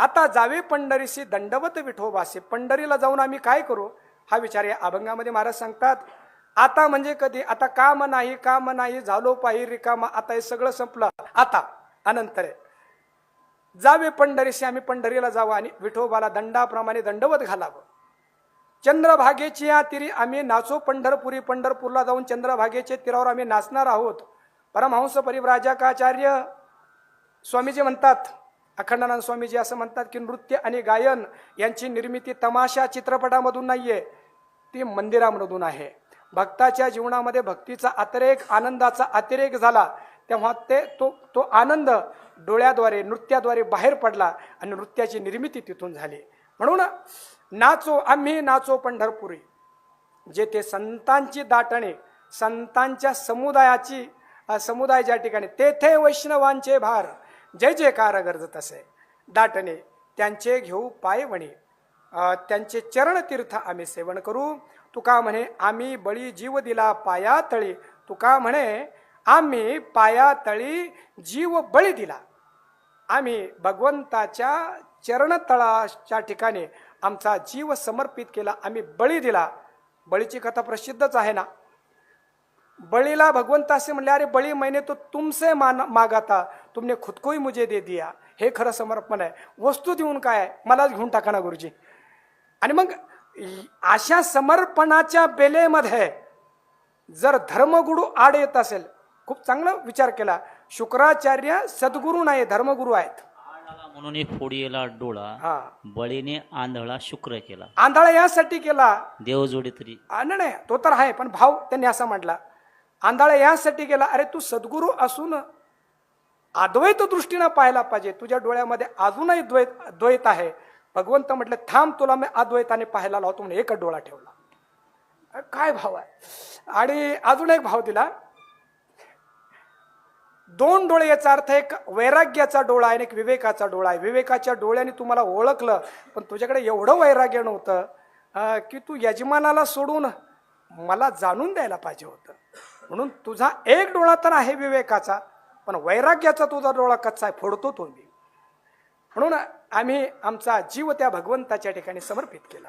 आता जावे पंढरीशी दंडवत विठोबासे. पंढरीला जाऊन आम्ही काय करू? हा विचार या अभंगामध्ये महाराज सांगतात. आता म्हणजे कधी? आता काम नाही काम नाही झालो पाहि रिकामा. आता हे सगळं संपलं. आता अनंतर आहे जावे पंढरीशी आम्ही पंढरीला जावं आणि विठोबाला दंडाप्रमाणे दंडवत घालावं. चंद्रभागेची या तिरी आम्ही नाचो पंढरपुरी. पंढरपूरला जाऊन चंद्रभागेचे तीरावर आम्ही नाचणार आहोत. परमहंस परिव्राजकाचार्य स्वामीजी म्हणतात अखंडानंद स्वामीजी असं म्हणतात की नृत्य आणि गायन यांची निर्मिती तमाशा चित्रपटामधून नाहीये ती मंदिरामधून आहे. भक्ताच्या जीवनामध्ये भक्तीचा अतिरेक आनंदाचा अतिरेक झाला तेव्हा ते तो तो आनंद डोळ्याद्वारे नृत्याद्वारे बाहेर पडला आणि नृत्याची निर्मिती तिथून झाली. म्हणून नाचो आम्ही नाचो पंढरपुरी. जेथे संतांची दाटणे संतांच्या समुदायाची समुदाय ज्या ठिकाणी तेथे वैष्णवांचे भार जय जयकार गरजत असे. दाटणे त्यांचे घेऊ पायवणी अ, त्यांचे चरणतीर्थ आम्ही सेवन करू. तुका म्हणे आम्ही बळी जीव दिला पाया तळी. तुका म्हणे आम्ही पाया तळी जीव बळी दिला. आम्ही भगवंताच्या चरणतळाच्या ठिकाणी आमचा जीव समर्पित केला. आम्ही बळी दिला. बळीची कथा प्रसिद्धच आहे ना? बळीला भगवंत असे म्हणले अरे बळी महिने तो तुमसे मान मागाता. तुमने खुद को ही मुझे दे दिया। हे खरं समर्पण आहे। वस्तू देऊन काय? मलाच घेऊन टाका ना गुरुजी. आणि मग अशा समर्पणाच्या बेलेमध्ये जर धर्मगुरू आड येत असेल खूप चांगला विचार केला शुक्राचार्य सद्गुरू नाही धर्मगुरू आहेत. म्हणून एक फोडीला डोळा हा. बळीने आंधळा शुक्र केला. आंधळा यासाठी केला. देवजोडी तरी. नाही तो तर आहे पण भाव त्यांनी असा म्हटला. आंधळा यासाठी गेला अरे तू सद्गुरू असून अद्वैत दृष्टीनं पाहायला पाहिजे. तुझ्या डोळ्यामध्ये अजूनही द्वैत द्वैत आहे. भगवंत म्हटलं थांब तुला मी अद्वैताने पाहायला लावतो म्हणून एकच डोळा ठेवला. काय भाव आहे. आणि अजून एक भाव दिला. दोन डोळे याचा अर्थ एक वैराग्याचा डोळा आहे आणि एक विवेकाचा डोळा आहे. विवेकाच्या डोळ्याने तुम्हाला ओळखलं पण तुझ्याकडे एवढं वैराग्य नव्हतं की तू यजमानाला सोडून मला जाणून द्यायला पाहिजे होतं. म्हणून तुझा एक डोळा तर आहे विवेकाचा. पण वैराग्याचा तुझा डोळा कच्चा आहे फोडतो तो मी. म्हणून आम्ही आमचा जीव त्या भगवंताच्या ठिकाणी समर्पित केला.